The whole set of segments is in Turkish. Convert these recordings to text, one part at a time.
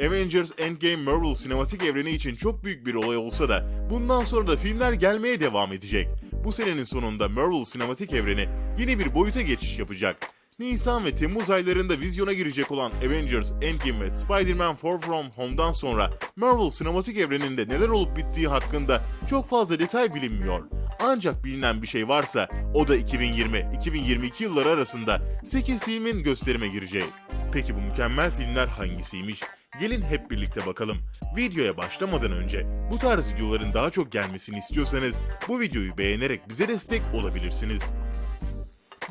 Avengers Endgame Marvel sinematik evreni için çok büyük bir olay olsa da bundan sonra da filmler gelmeye devam edecek. Bu senenin sonunda Marvel sinematik evreni yeni bir boyuta geçiş yapacak. Nisan ve Temmuz aylarında vizyona girecek olan Avengers Endgame ve Spider-Man Far From Home'dan sonra Marvel sinematik evreninde neler olup bittiği hakkında çok fazla detay bilinmiyor. Ancak bilinen bir şey varsa o da 2020-2022 yılları arasında 8 filmin gösterime gireceği. Peki bu mükemmel filmler hangisiymiş? Gelin hep birlikte bakalım. Videoya başlamadan önce bu tarz videoların daha çok gelmesini istiyorsanız bu videoyu beğenerek bize destek olabilirsiniz.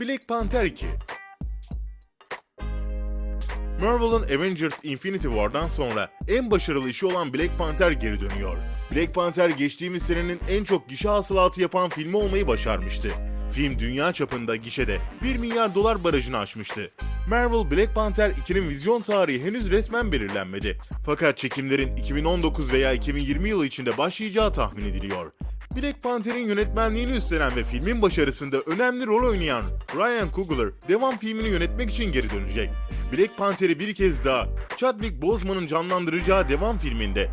Black Panther 2 Marvel'ın Avengers Infinity War'dan sonra en başarılı işi olan Black Panther geri dönüyor. Black Panther geçtiğimiz senenin en çok gişe hasılatı yapan filmi olmayı başarmıştı. Film dünya çapında gişede 1 milyar dolar barajını aşmıştı. Marvel Black Panther 2'nin vizyon tarihi henüz resmen belirlenmedi. Fakat çekimlerin 2019 veya 2020 yılı içinde başlayacağı tahmin ediliyor. Black Panther'in yönetmenliğini üstlenen ve filmin başarısında önemli rol oynayan Ryan Coogler devam filmini yönetmek için geri dönecek. Black Panther'i bir kez daha Chadwick Boseman'ın canlandıracağı devam filminde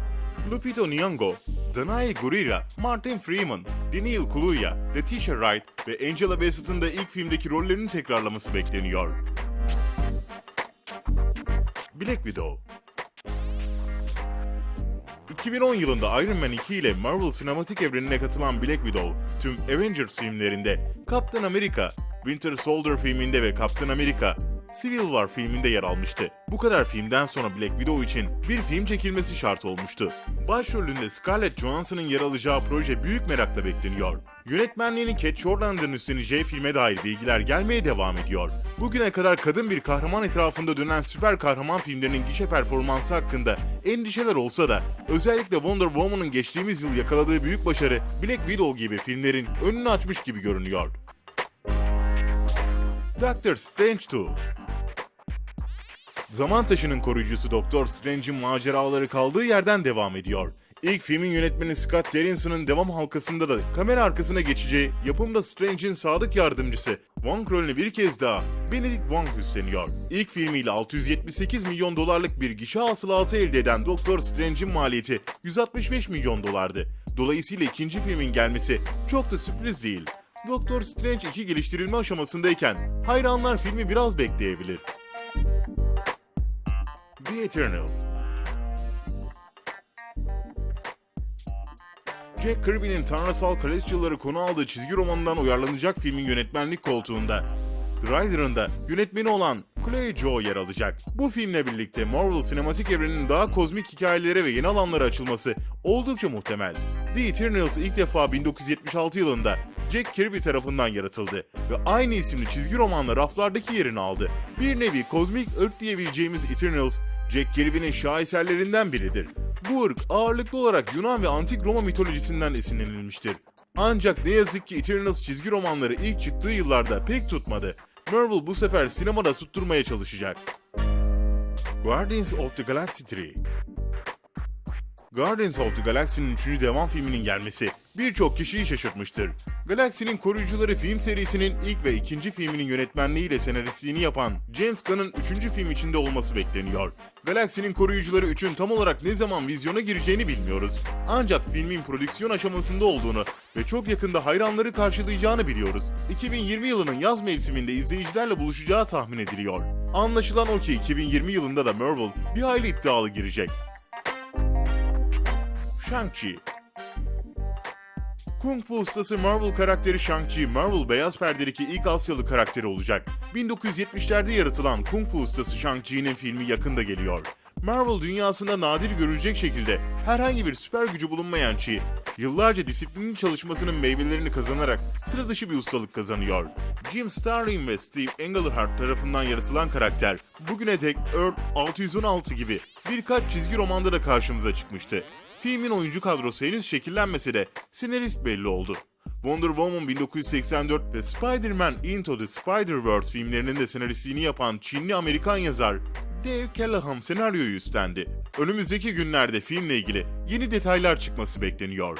Lupita Nyong'o, Danai Gurira, Martin Freeman, Daniel Kaluuya, Letitia Wright ve Angela Bassett'ın da ilk filmdeki rollerini tekrarlaması bekleniyor. Black Widow 2010 yılında Iron Man 2 ile Marvel sinematik evrenine katılan Black Widow, tüm Avengers filmlerinde, Captain America, Winter Soldier filminde ve Captain America, Civil War filminde yer almıştı. Bu kadar filmden sonra Black Widow için bir film çekilmesi şart olmuştu. Başrolünde Scarlett Johansson'ın yer alacağı proje büyük merakla bekleniyor. Yönetmenliğini Cat Jordan'dan üstleneceği filme dair bilgiler gelmeye devam ediyor. Bugüne kadar kadın bir kahraman etrafında dönen süper kahraman filmlerinin gişe performansı hakkında endişeler olsa da özellikle Wonder Woman'ın geçtiğimiz yıl yakaladığı büyük başarı Black Widow gibi filmlerin önünü açmış gibi görünüyor. Doctor Strange 2 Zaman taşının koruyucusu Doktor Strange'in maceraları kaldığı yerden devam ediyor. İlk filmin yönetmeni Scott Derrickson'ın devam halkasında da kamera arkasına geçeceği yapımda Strange'in sadık yardımcısı Wong rolünü bir kez daha Benedict Wong üstleniyor. İlk filmiyle 678 milyon dolarlık bir gişe hasılatı elde eden Doktor Strange'in maliyeti 165 milyon dolardı. Dolayısıyla ikinci filmin gelmesi çok da sürpriz değil. Doktor Strange 2 geliştirilme aşamasındayken hayranlar filmi biraz bekleyebilir. The Eternals Jack Kirby'nin tanrısal Celestial'ları konu aldığı çizgi romanından uyarlanacak filmin yönetmenlik koltuğunda The Rider'ın da yönetmeni olan Chloe Zhao yer alacak. Bu filmle birlikte Marvel sinematik evreninin daha kozmik hikayelere ve yeni alanlara açılması oldukça muhtemel. The Eternals ilk defa 1976 yılında Jack Kirby tarafından yaratıldı ve aynı isimli çizgi romanla raflardaki yerini aldı. Bir nevi kozmik ırk diyebileceğimiz Eternals, Jack Kirby'nin şaheserlerinden biridir. Bu ırk ağırlıklı olarak Yunan ve Antik Roma mitolojisinden esinlenilmiştir. Ancak ne yazık ki Eternals çizgi romanları ilk çıktığı yıllarda pek tutmadı. Marvel bu sefer sinemada tutturmaya çalışacak. Guardians of the Galaxy 3 Guardians of the Galaxy'nin 3. devam filminin gelmesi birçok kişiyi şaşırtmıştır. Galaxy'nin Koruyucuları film serisinin ilk ve ikinci filminin yönetmenliğiyle senaristliğini yapan James Gunn'ın 3. film içinde olması bekleniyor. Galaxy'nin Koruyucuları 3'ün tam olarak ne zaman vizyona gireceğini bilmiyoruz. Ancak filmin prodüksiyon aşamasında olduğunu ve çok yakında hayranları karşılayacağını biliyoruz. 2020 yılının yaz mevsiminde izleyicilerle buluşacağı tahmin ediliyor. Anlaşılan o ki 2020 yılında da Marvel bir hayli iddialı girecek. Shang-Chi Kung Fu ustası Marvel karakteri Shang-Chi, Marvel beyaz perdedeki ilk Asyalı karakteri olacak. 1970'lerde yaratılan Kung Fu ustası Shang-Chi'nin filmi yakında geliyor. Marvel dünyasında nadir görülecek şekilde herhangi bir süper gücü bulunmayan Chi, yıllarca disiplinli çalışmasının meyvelerini kazanarak sıra dışı bir ustalık kazanıyor. Jim Starlin ve Steve Englehart tarafından yaratılan karakter, bugüne dek Earth 616 gibi birkaç çizgi romanda da karşımıza çıkmıştı. Filmin oyuncu kadrosu henüz şekillenmese de senarist belli oldu. Wonder Woman 1984 ve Spider-Man Into the Spider-Verse filmlerinin de senaristliğini yapan Çinli-Amerikan yazar Dave Callahan senaryoyu üstlendi. Önümüzdeki günlerde filmle ilgili yeni detaylar çıkması bekleniyor.